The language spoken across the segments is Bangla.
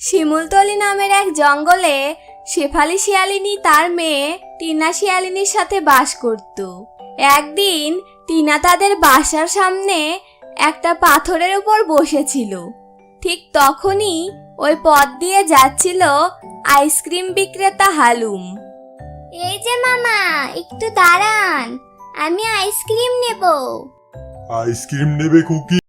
শিমুলতলি নামের এক জঙ্গলে শেফালি শিয়ালিনী তার মেয়ে টিনা শিয়ালিনীর সাথে বাস করত। একদিন টিনা তাদের বাসার সামনে একটা পাথরের উপর বসেছিল। ঠিক তখনই ওই পথ দিয়ে যাচ্ছিল আইসক্রিম বিক্রেতা হালুম। এই যে মামা একটু দাঁড়ান আমি আইসক্রিম নেব। আইসক্রিম নেবে খুকি?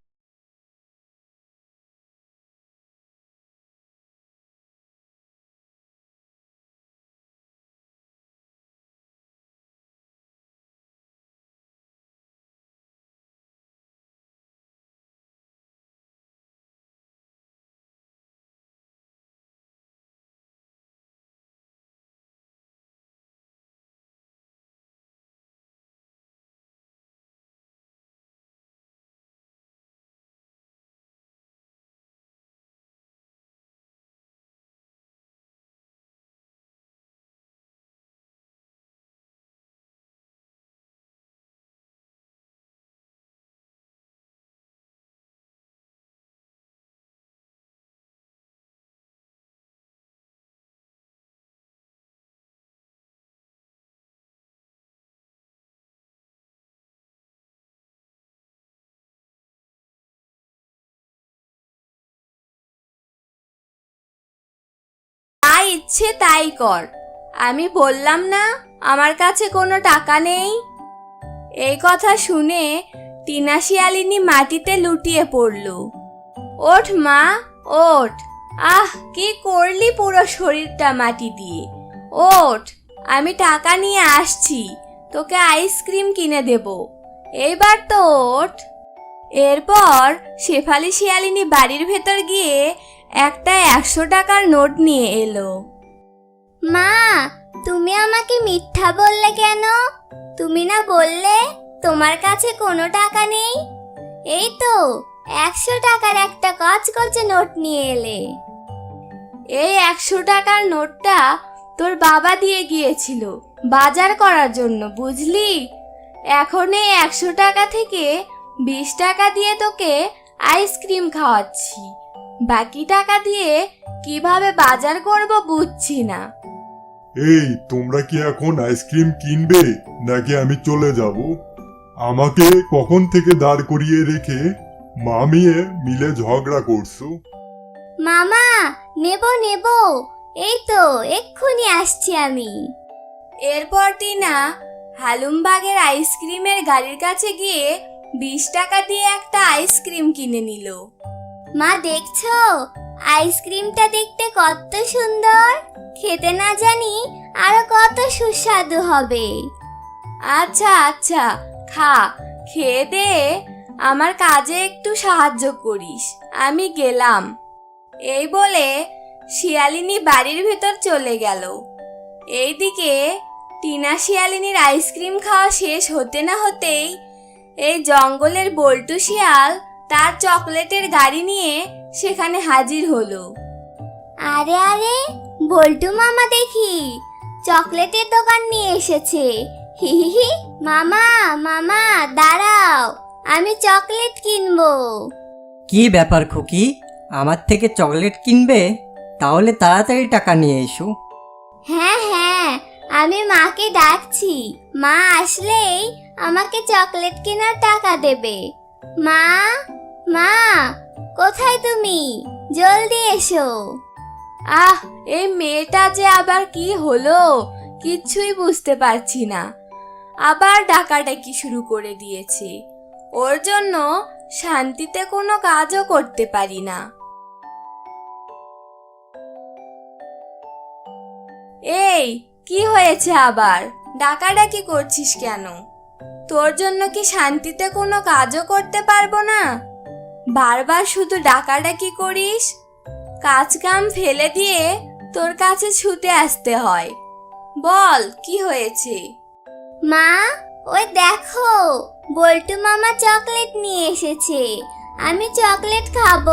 ইচ্ছে তাই কর। আমি বললাম না, আমার কাছে কোনো টাকা নেই। এই কথা শুনে টিনা শিয়ালিনী মাটিতে লুটিয়ে পড়ল। ওঠ মা, ওঠ। আহ, কি করলি পুরো শরীরটা মাটি দিয়ে। ওঠ, আমি টাকা নিয়ে আসছি, তোকে আইসক্রিম কিনে দেব। এইবার তো ওঠ। এরপর শেফালি শিয়ালিনী বাড়ির ভেতর গিয়ে একটা একশো টাকার নোট নিয়ে এলো। মা তুমি আমাকে মিথ্যা বললে কেন? তুমি না বললে তোমার কাছে কোনো টাকা নেই? এই তো একশো টাকার একটা কচকচে নোট নিয়ে এলে। এই একশো টাকার নোটটা তোর বাবা দিয়ে গিয়েছিল বাজার করার জন্য বুঝলি? এখন এই একশো টাকা থেকে বিশ টাকা দিয়ে তোকে আইসক্রিম খাওয়াচ্ছি। বাকি টাকা দিয়ে কীভাবে বাজার করব বুঝছি না। এই তোমরা কি এখন আইসক্রিম কিনবে নাকি আমি চলে যাব? আমাকে কখন থেকে দাঁড় করিয়ে রেখে মামিয়ে মিলে ঝগড়া করছ? মামা নেব নেব। এই তো এক্ষুনি আসছি আমি। এরপর টিনা হালুমবাগের আইসক্রিমের গাড়ির কাছে গিয়ে বিশ টাকা দিয়ে একটা আইসক্রিম কিনে নিল। মা, দেখছ? আইসক্রিমটা দেখতে কত সুন্দর। খেতে না জানি আরও কত সুস্বাদু হবে। আচ্ছা আচ্ছা খা, খেয়ে দে। আমার কাজে একটু সাহায্য করিস। আমি গেলাম। এই বলে শিয়ালিনী বাড়ির ভেতর চলে গেল। এইদিকে টিনা শিয়ালিনীর আইসক্রিম খাওয়া শেষ হতে না হতেই এই জঙ্গলের বল্টু শিয়াল তার চকলেটের গাড়ি নিয়ে সেখানে হাজির হলো। আরে আরে বল্টু মামা দেখি চকলেটের দোকান নিয়ে এসেছে। হি হি হি মামা মামা দাঁড়াও আমি চকলেট কিনবো। কি ব্যাপার খুকি? আমার থেকে চকলেট কিনবে? তাহলে তাড়াতাড়ি টাকা নিয়ে এসো। হ্যাঁ হ্যাঁ আমি মাকে ডাকছি। মা আসলেই আমাকে চকলেট কেনার টাকা দেবে। মা মা, কোথায় তুমি? জলদি এসো। আহ, এই মেয়েটা যে আবার কি হলো কিচ্ছুই বুঝতে পারছি না। আবার ডাকাডাকি শুরু করে দিয়েছে। ওর জন্য শান্তিতে কোনো কাজও করতে পারি না। এই, কি হয়েছে আবার? ডাকাডাকি করছিস কেন? তোর জন্য কি শান্তিতে কোনো কাজও করতে পারব না? বারবার শুধু ডাকাডাকি করিস? কাজ কাম ফেলে দিয়ে তোর কাছে ছুটে আসতে হয়। বল কি হয়েছে? মা ওই দেখো বল্টু মামা চকলেট নিয়ে এসেছে। আমি চকলেট খাব।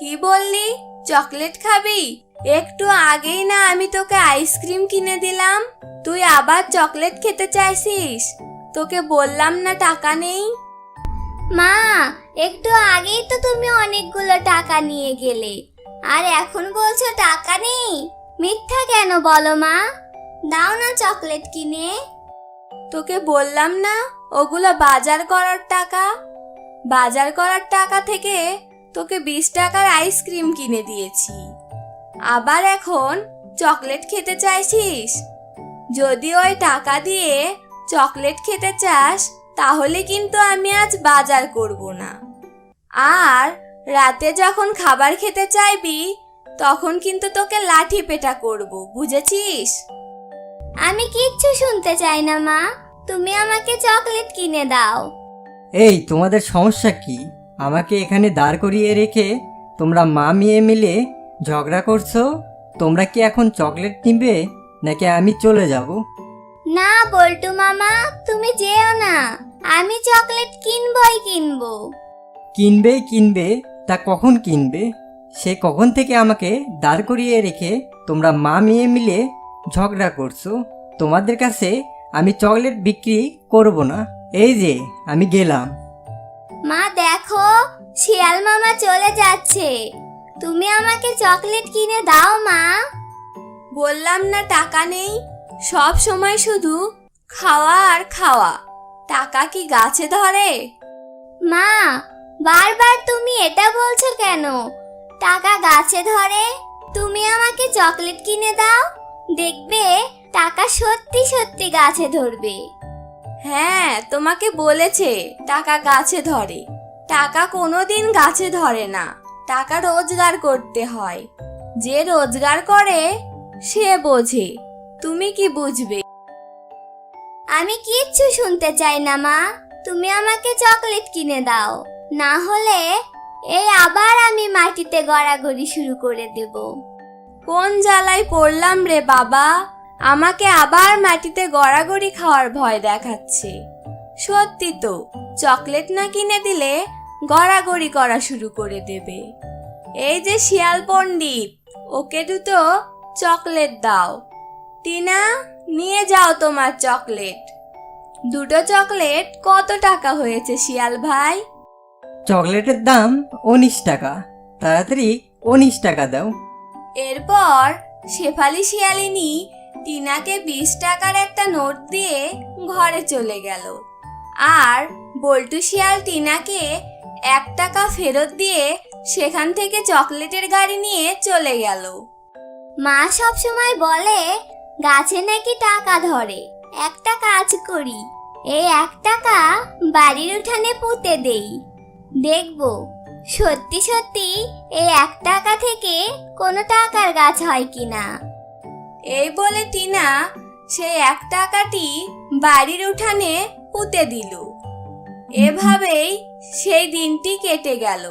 কি বললি? চকলেট খাবি? একটু আগেই না আমি তোকে আইসক্রিম কিনে দিলাম। তুই আবার চকলেট খেতে চাইছিস? তোকে বললাম না টাকা নেই? মা, একটু আগেই তো তুমি অনেকগুলো টাকা নিয়ে গেলে। আর এখন বলছো টাকা নেই? মিথ্যা কেন বলো মা? দাও না চকলেট কিনে। তোকে বললাম না, ওগুলো বাজার করার টাকা। বাজার করার টাকা থেকে তোকে বিশ টাকার আইসক্রিম কিনে দিয়েছি। আবার এখন চকলেট খেতে চাইছিস? যদি ওই টাকা দিয়ে চকলেট খেতে চাস তাহলে কিন্তু আমি আজ বাজার করব না। আর রাতে যখন খাবার খেতে চাইবি তখন কিন্তু তোকে লাঠি পেটা করব বুঝেছিস? আমি কিচ্ছু শুনতে চাই না মা। তুমি আমাকে চকলেট কিনে দাও। এই তোমাদের সমস্যা কি? আমাকে এখানে দাঁড় করিয়ে রেখে তোমরা মা মেয়ে মিলে ঝগড়া করছ? তোমরা কি এখন চকলেট নিবে নাকি আমি চলে যাব? না বল্টু মামা তুমি যেও না। আমি চকলেট কিনবই কিনবো। কিনবে কিনবে তা কখন কিনবে? সে কখন থেকে আমাকে দাঁড় করিয়ে রেখে তোমরা মা মেয়ে মিলে ঝগড়া করছ? তোমাদের কাছে আমি চকলেট বিক্রি করব না। এই যে আমি গেলাম। মা দেখো শিয়াল মামা চলে যাচ্ছে। তুমি আমাকে চকলেট কিনে দাও মা। বললাম না টাকা নেই। সব সময় শুধু খাওয়া আর খাওয়া। টাকা কি গাছে ধরে? মা বারবার তুমি এটা বলছো কেন? টাকা গাছে ধরে? তুমি আমাকে চকলেট কিনে দাও। দেখবে টাকা সত্যি সত্যি গাছে ধরবে। হ্যাঁ তোমাকে বলেছে টাকা গাছে ধরে। টাকা কোনোদিন গাছে ধরে না। টাকা রোজগার করতে হয়। যে রোজগার করে সে বোঝে। তুমি কি বুঝবে? আমি কিচ্ছু শুনতে চাই না, মা। তুমি আমাকে চকলেট কিনে দাও। না হলে এই আবার আমি মাটিতে গড়াগড়ি শুরু করে দেব। কোন জ্বালায় পড়লাম রে বাবা? আমাকে আবার মাটিতে গড়াগড়ি খাওয়ার ভয় দেখাচ্ছে। সত্যি তো, চকলেট না কিনে দিলে গড়াগড়ি করা শুরু করে দেবে। এই যে শিয়াল পণ্ডিত, ওকে দুটো চকলেট দাও। টিনা নিয়ে যাও তোমার চকলেট। দুটো চকলেট কত টাকা হয়েছে শিয়াল ভাই? চকলেটের দাম উনিশ টাকা। তাড়াতাড়ি উনিশ টাকা দাও। এরপর শেফালি শিয়ালিনী টিনাকে বিশ টাকার একটা নোট দিয়ে ঘরে চলে গেল। আর বল্টু শিয়াল টিনাকে এক টাকা ফেরত দিয়ে সেখান থেকে চকলেটের গাড়ি নিয়ে চলে গেল। মা সব সময় বলে গাছে নাকি টাকা ধরে। একটা কাজ করি। এই এক টাকা বাড়ির উঠানে পুঁতে দেই। দেখব, সত্যি সত্যি এই এক টাকা থেকে কোনো টাকার গাছ হয় কিনা। এই বলে টিনা সেই এক টাকাটি বাড়ির উঠানে পুঁতে দিল। এভাবেই সেই দিনটি কেটে গেল।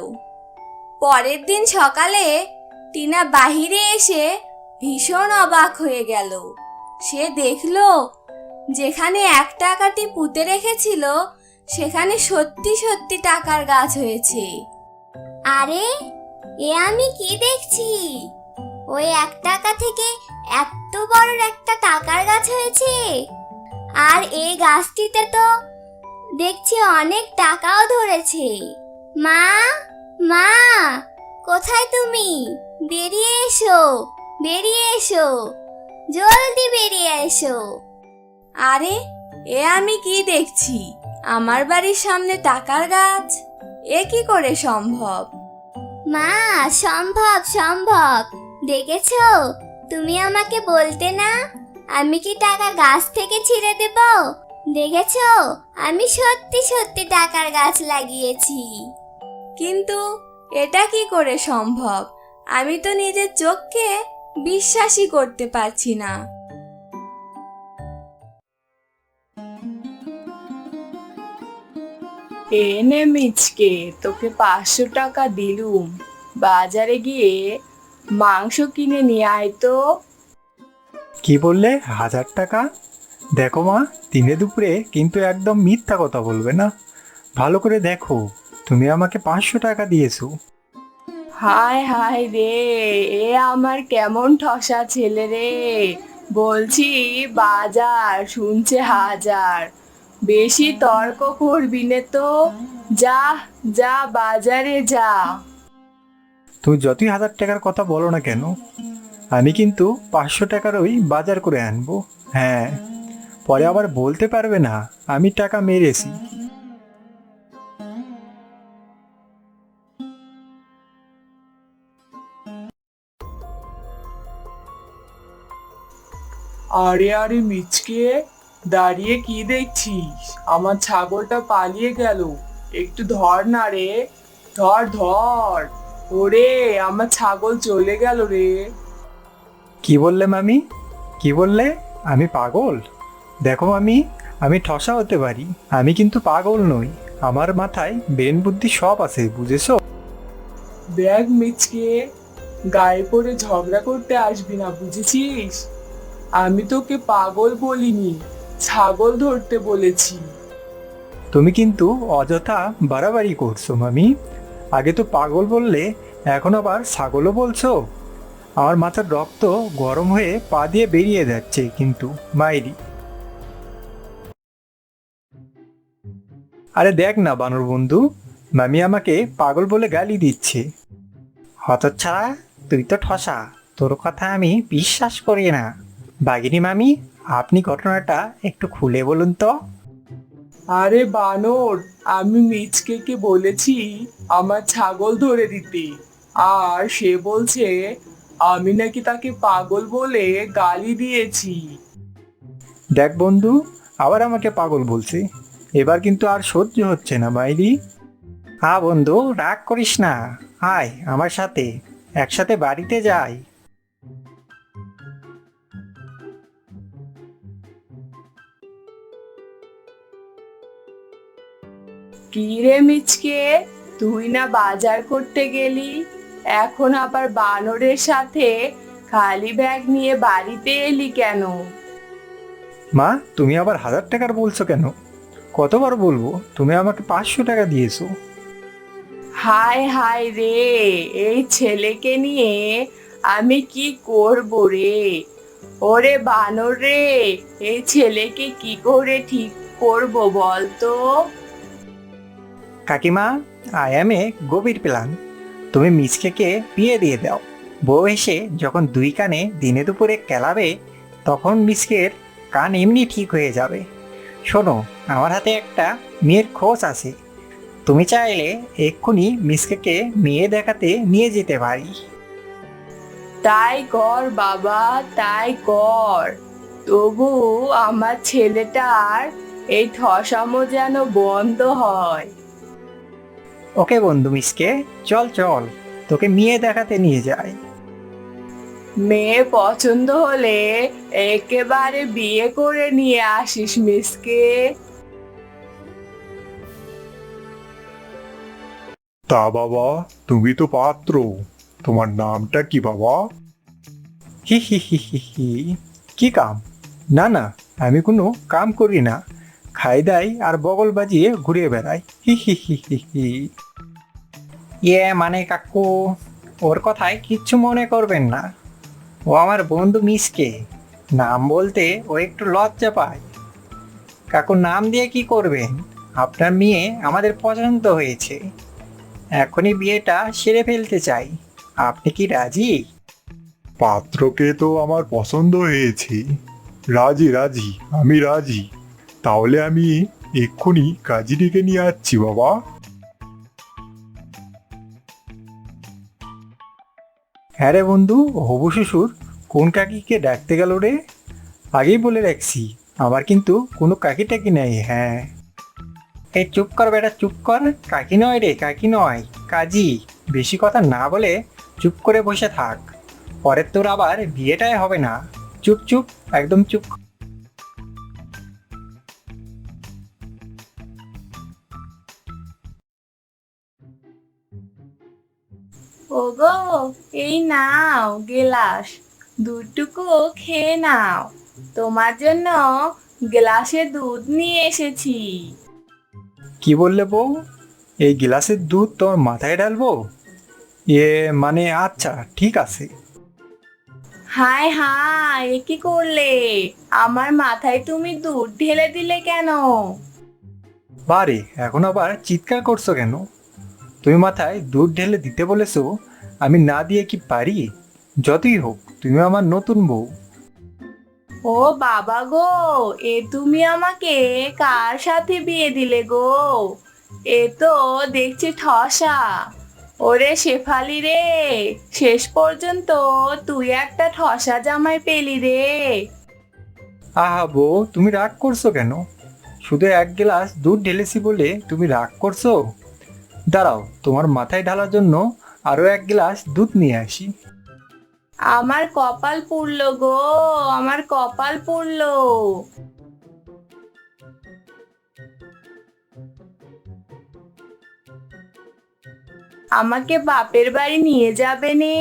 পরের দিন সকালে টিনা বাহিরে এসে ভীষণ অবাক হয়ে গেল। সে দেখল, যেখানে এক টাকাটি পুঁতে রেখেছিল, সেখানে সত্যি সত্যি টাকার গাছ হয়েছে। আরে, এ আমি কি দেখছি? ওই এক টাকা থেকে এত বড় একটা টাকার গাছ হয়েছে। আর এই গাছটিতে তো দেখছি অনেক টাকাও ধরেছে। মা মা, কোথায় তুমি? বেরিয়ে এসো। বেরিয়ে এসো জলদি বেরিয়ে এসো। আরে এ আমি কি দেখছি? আমার বাড়ির সামনে টাকার গাছ? এ কি করে সম্ভব? মা সম্ভব সম্ভব। দেখেছ? তুমি আমাকে বলতে না? আমি কি টাকা গাছ থেকে ছিঁড়ে দেব? দেখেছ? আমি সত্যি সত্যি টাকার গাছ লাগিয়েছি। কিন্তু এটা কি করে সম্ভব? আমি তো নিজের চোখকে বিশ্বাসই করতে পারছি না। এনে মিচকে তোকে পাঁচশো টাকা দিলুম। বাজারে গিয়ে মাংস কিনে নিয়ে আয় তো। কি বললে? হাজার টাকা? দেখো মা দিনে দুপুরে কিন্তু একদম মিথ্যা কথা বলবে না। ভালো করে দেখো তুমি আমাকে পাঁচশো টাকা দিয়েছ। হায় হায় রে, এ আমার কেমন ঠসা ছেলে রে। বলছি, বাজার, শুনছে হাজার। বেশি তর্ক করবি নে তো। যা যা, বাজারে যা। তুমি যতই হাজার টাকার কথা বলো না কেন, আমি কিন্তু পাঁচশো টাকার ওই বাজার করে আনব। হ্যাঁ পরে আবার বলতে পারবে না, আমি টাকা মেরেছি। আরে আরে মিচকে দাঁড়িয়ে কি দেখছিস? আমার ছাগলটা পালিয়ে গেল। একটু ধর না রে। ধর ধর। ওরে আমার ছাগল চলে গেল রে। কি বললে মামি? কি বললে? আমি পাগল? দেখো মামি আমি ঠসা হতে পারি। আমি কিন্তু পাগল নই। আমার মাথায় ব্রেন বুদ্ধি সব আছে বুঝেছ? দেখ মিচকে গায়ে পরে ঝগড়া করতে আসবি না বুঝেছিস? আমি তোকে পাগল বলিনি, ছাগল ধরতে বলেছি। তুমি কিন্তু অযথা বাড়াবাড়ি করছ, মামি। আগে তো পাগল বললে, এখন আবার ছাগলও বলছো। আমার মাথার রক্ত গরম হয়ে পা দিয়ে বেরিয়ে যাচ্ছে কিন্তু, মাইরি। আরে দেখ না, বানর বন্ধু, মামি আমাকে পাগল বলে গালি দিচ্ছে। হতচ্ছাড়া, তুই তো ঠসা, তোর কথা আমি বিশ্বাস করি না। বাগিনী মামি আপনি ঘটনাটা একটু খুলে বলুন তো। আরে বানর আমি মিচকেকে বলেছি আমার ছাগল ধরে দিতে। আর সে বলছে আমি নাকি তাকে পাগল বলে গালি দিয়েছি। দেখ বন্ধু আবার আমাকে পাগল বলছে। এবার কিন্তু আর সহ্য হচ্ছে না মাইরি হ্যাঁ বন্ধু রাগ করিস না। আয় আমার সাথে। একসাথে বাড়িতে যাই। কি রে মিচকে? তুই না বাজার করতে গেলি? এখন আবার বানরের সাথে খালি ব্যাগ নিয়ে বাড়িতে এলি কেন? মা তুমি আবার হাজার টাকার বলছো কেন? কতবার বলব তুমি আমাকে পাঁচশো টাকা দিয়েছ। হায় হায় রে এই ছেলেকে নিয়ে আমি কি করব রে? ওরে বানর রে এই ছেলেকে কি করে ঠিক করব বলতো? কাকিমা আই এম এ গভীর প্ল্যান তুমি মিসকেকে বিয়ে দিয়ে দাও। বউ এসে যখন দুই কানে দিনে দুপুরে কেলাবে, তখন মিসকের কান এমনি ঠিক হয়ে যাবে। শোনো, আমার হাতে একটা মেয়ের খোঁজ আছে। তুমি চাইলে এক্ষুনি মিসকেকে মেয়ে দেখাতে নিয়ে যেতে পারি। তাই কর বাবা, তাই কর। তবু আমার ছেলেটার এই ঠসামো যেন বন্ধ হয়। ওকে বন্ধু মিসকে চল চল তোকে মেয়ে দেখাতে নিয়ে যাই। মেয়ে পছন্দ হলে একেবারে বিয়ে করে নিয়ে আসিস মিসকে। তা বাবা তুমি তো পাত্র। তোমার নামটা কি বাবা? হি হি হি হি হি কি কাম? না না আমি কোনো কাম করি না। খাই দাই আর বগল বাজিয়ে ঘুরে বেড়াই। হি হি হি হি হি। ইয়ে মানে কাকু, ওর কথায় কিচ্ছু মনে করবেন না। ও আমার বন্ধু মিসকে, নাম বলতে ও একটু লজ্জা পায়। কাকু, নাম দিয়ে কি করবেন? আপনার মেয়ে আমাদের পছন্দ হয়েছে। এখনই বিয়েটা সেরে ফেলতে চাই। আপনি কি রাজি? পাত্রকে তো আমার পছন্দ হয়েছে। রাজি রাজি, আমি রাজি। তাহলে আমি এক্ষুনি কাজিরিকে নিয়ে আসছি, বাবা। হ্যাঁ রে বন্ধু, হবু শ্বশুর, কোন কাকিকে ডাকতে গেল রে? আগেই বলে রাখছি, আমার কিন্তু কোনো কাকি টাকি নেই হ্যাঁ। এই চুপ কর বেটা, চুপ কর। কাকি নয় রে, কাকি নয়, কাজী। বেশি কথা না বলে চুপ করে বসে থাক। পরের তোর আবার বিয়েটাই হবে না। চুপ চুপ, একদম চুপ। এই নাও গেলাস দুধটুকু খেয়ে নাও। তোমার জন্য গ্লাসে দুধ নিয়ে এসেছি। কি বললে বউ? এই গ্লাসের দুধ তোর মাথায় ঢালবো? ইয়ে মানে আচ্ছা ঠিক আছে। হায় হায় এ কি করলে? আমার মাথায় তুমি দুধ ঢেলে দিলে কেন? বারে এখন আবার চিৎকার করছ কেন? তুমি মাথায় দুধ ঢেলে দিতে বলেছ? আমি না দিয়ে কি পারি? যতই হোক তুমি আমার নতুন বউ। ও বাবা গো এ তুমি আমাকে কার সাথে বিয়ে দিলে গো? এ তো দেখছি ঠসা। ওরে শেফালি রে শেষ পর্যন্ত তুই একটা ঠসা জামাই পেলি রে। আহা বউ তুমি রাগ করছ কেন? শুধু এক গ্লাস দুধ ঢেলেছি বলে তুমি রাগ করছ? দাঁড়াও তোমার মাথায় ঢালার জন্য আরও এক গ্লাস দুধ নিয়ে আসি। আমার কপাল পুড়লো গো আমার কপাল পুড়লো। আমাকে বাপের বাড়ি নিয়ে যাবে নে।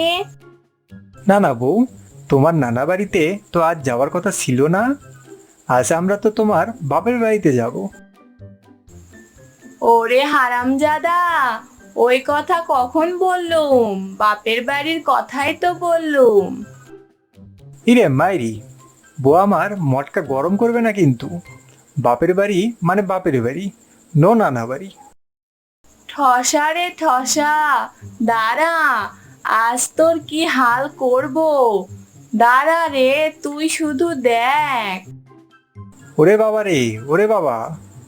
না না বউ তোমার নানা বাড়িতে তো আজ যাওয়ার কথা ছিল না। আজ আমরা তো তোমার বাপের বাড়িতে যাব। ওরে হারামজাদা ওই কথা কখন বললুম? বাপের বাড়ির কথাই তো বললুম। ইরে মাইরি বউ আমার মটকা গরম করবে না কিন্তু। বাপের বাড়ি মানে বাপের বাড়ি নো নানা বাড়ি। ঠসা রে ঠসা দাঁড়া আজ তোর কি হাল করব? দাঁড়া রে তুই শুধু দেখ। ওরে বাবা রে ওরে বাবা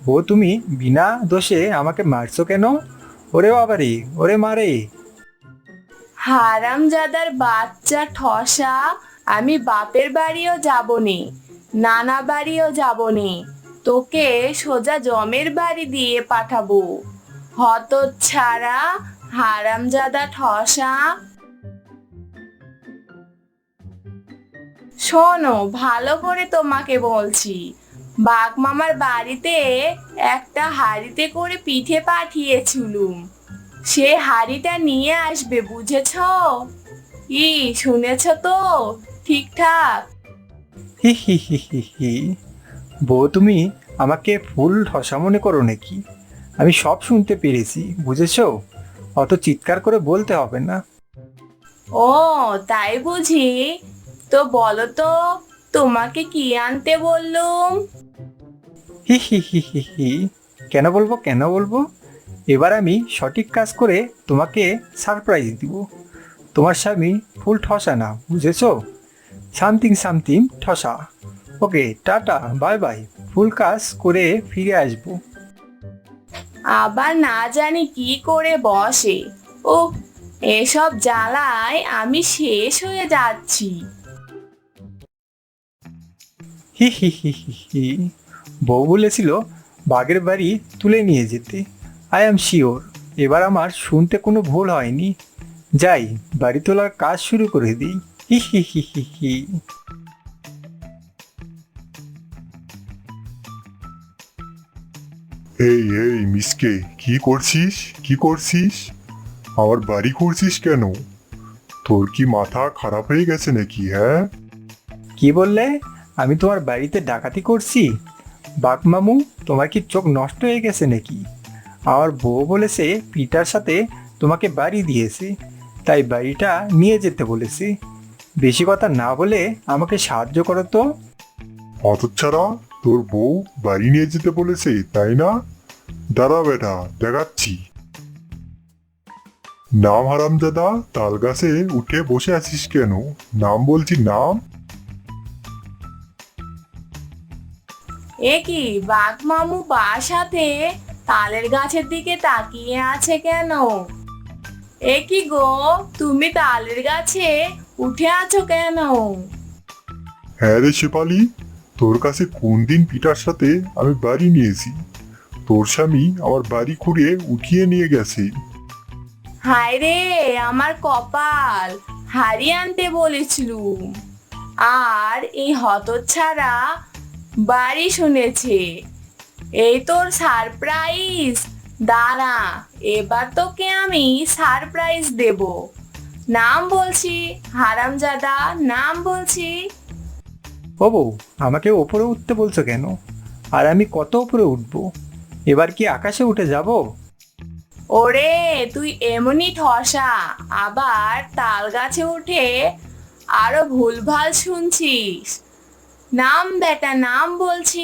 ও তুমি বিনা দোষে আমাকে মারছো কেন? ওরে বাবা রে ওরে মারে। হারামজাদার বাচ্চা ঠসা, আমি বাপের বাড়িও যাব নে নানা বাড়িও যাব নে তোকে সোজা জমের বাড়ি দিয়ে পাঠাবো। হত ছাড়া হারামজাদা ঠসা। শোনো, ভালো করে তোমাকে বলছি বাঘ মামার বাড়িতে একটা হাড়িতে করে পিঠে পাঠিয়েছিলুম। সে হাড়িটা নিয়ে আসবে বুঝেছ? ই শুনেছ তো? ঠিকঠাক। হি হি হি হি হি। বউ তুমি আমাকে ফুল ঠসা মনে করো নাকি? আমি সব শুনতে পেরেছি বুঝেছ? অত চিৎকার করে বলতে হবে না। ও তাই বুঝি। তো বলো তো তোমাকে কি আনতে বললুম? হি হি হি হি হি। কেন বলব কেন বলব? এবার আমি সঠিক কাজ করে তোমাকে সারপ্রাইজ দিব। তোমার স্বামী ফুল ঠসা না বুঝেছ? Something something ঠসা। Okay tata bye bye. ফুল কাজ করে ফিরে আসব। আবার না জানি কি করে বসে। ও এসব জ্বালায় আমি শেষ হয়ে যাচ্ছি। হি হি হি হি হি। বউ বলেছিল বাঘের বাড়ি তুলে নিয়ে যেতে। আই অ্যাম শিওর এবার আমার শুনতে কোনো ভুল হয়নি। যাই বাড়ি তোলার কাজ শুরু করে দিই। হি হি হি হি হি। এই এই মিসকে কি করছিস? কি করছিস? আমার বাড়ি করছিস কেন? তোর কি মাথা খারাপ হয়ে গেছে নাকি হ্যাঁ? কি বললে? আমি তোমার বাড়িতে ডাকাতি করছি? বাঘ মামু তোমার কি চোখ নষ্ট হয়ে গেছে নাকি? আমার বউ বলেছে, পিতার সাথে তোমাকে বাড়ি দিয়েছে, তাই বাড়িটা নিয়ে যেতে বলেছে। বেশি কথা না বলে আমাকে সাহায্য করো তো। অতচ্ছাড়া তোর বউ বাড়ি নিয়ে যেতে বলেছে, তাই না? দাঁড়া বেটা, দেখাচ্ছি। নাম হারামজাদা তাল গাছে উঠে বসে আছিস কেন? নাম বলছি নাম। এ কি বাঘ মামু বাসাতে তালের গাছের দিকে তাকিয়ে আছে কেন? এ কি গো তুমি তালের গাছে উঠে আছো কেন? হ্যাঁ রে শেপালি তোর কাছে কোন দিন পিটার সাথে আমি বাড়ি নিয়েছি? তোর স্বামী আমার বাড়ি খুঁড়িয়ে উঠিয়ে নিয়ে গেছে। হায় রে আমার কপাল হারিয়ে আনতে বলেছিলুম। আর এই হতচ্ছাড়া বাড়ি শুনেছে। এই তোর সারপ্রাইজ দাঁড়া এবার তোকে আমি সারপ্রাইজ দেব। নাম বলছি হারামজাদা নাম বলছি। ও বউ আমাকে ওপরে উঠতে বলছো কেন? আর আমি কত উপরে উঠবো? এবার কি আকাশে উঠে যাব? ওরে তুই এমনই ঠসা আবার তাল গাছে উঠে আরও ভুলভাল শুনছিস। নাম বেটা নাম বলছি।